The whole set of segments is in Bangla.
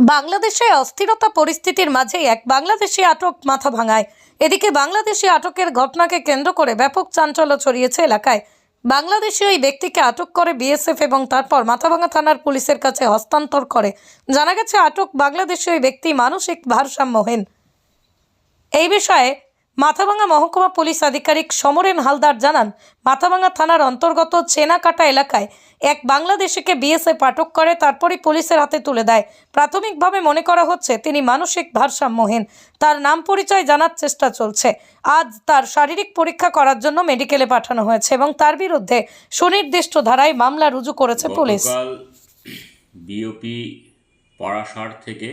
বাংলাদেশে অস্থিরতা পরিস্থিতির মাঝেই এক বাংলাদেশি আটক মাথা ভাঙায়। এদিকে বাংলাদেশি আটকের ঘটনাকে কেন্দ্র করে ব্যাপক চাঞ্চল্য ছড়িয়েছে এলাকায়। বাংলাদেশি ওই ব্যক্তিকে আটক করে বিএসএফ এবং তারপর মাথাভাঙা থানার পুলিশের কাছে হস্তান্তর করে। জানা গেছে, আটক বাংলাদেশি ওই ব্যক্তি মানসিক ভারসাম্যহীন। এই বিষয়ে মাথাভাঙা মহকুমা পুলিশ আধিকারিক সমরেন হালদার জানান মাথাভাঙা থানার অন্তর্গত চেনাকাটা এলাকায় এক বাংলাদেশিকে বিএসএফ আটক করে, তারপরই পুলিশের হাতে তুলে দেয়। প্রাথমিকভাবে মনে করা হচ্ছে, তিনি মানসিক ভারসাম্যহীন। তার নাম পরিচয় জানার চেষ্টা চলছে। আজ তার শারীরিক পরীক্ষা করার জন্য মেডিকেলে পাঠানো হয়েছে এবং তার বিরুদ্ধে সুনির্দিষ্ট ধারায় মামলা রুজু করেছে পুলিশ। বিওপি পরাশার থেকে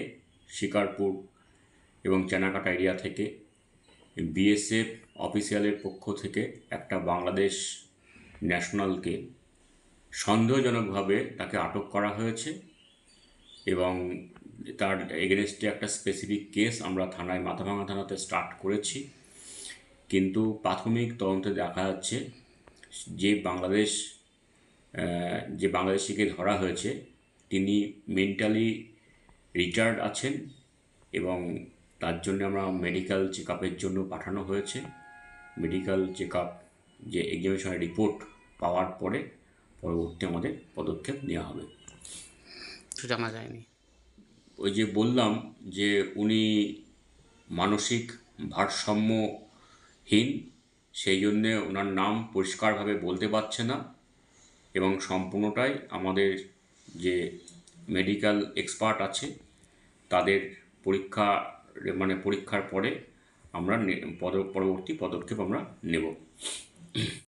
শিকারপুর এবং চেনাকাটা এরিয়া থেকে বিএসএফ অফিসিয়ালের পক্ষ থেকে একটা বাংলাদেশ ন্যাশনালকে সন্দেহজনকভাবে তাকে আটক করা হয়েছে এবং তার এগেনস্টে একটা স্পেসিফিক কেস আমরা থানায় মাথাভাঙা থানাতে স্টার্ট করেছি। কিন্তু প্রাথমিক তদন্তে দেখা যাচ্ছে যে বাংলাদেশ যে বাংলাদেশিকে ধরা হয়েছে, তিনি মেন্টালি রিটায়ার্ড আছেন এবং তার জন্য আমরা মেডিকেল চেক আপের জন্য পাঠানো হয়েছে। মেডিকেল চেক আপ যে এক্সামিনেশনের রিপোর্ট পাওয়ার পরে পরবর্তী আমাদের পদক্ষেপ নেওয়া হবে। জানা যায়নি। ওই যে বললাম যে উনি মানসিক ভারসাম্যহীন সেই জন্যে ওনার নাম পরিষ্কারভাবে বলতে পারছে না এবং সম্পূর্ণটাই আমাদের যে মেডিকেল এক্সপার্ট আছে তাদের পরীক্ষা মানে পরীক্ষার পরে আমরা পরবর্তী পদক্ষেপ আমরা নেব।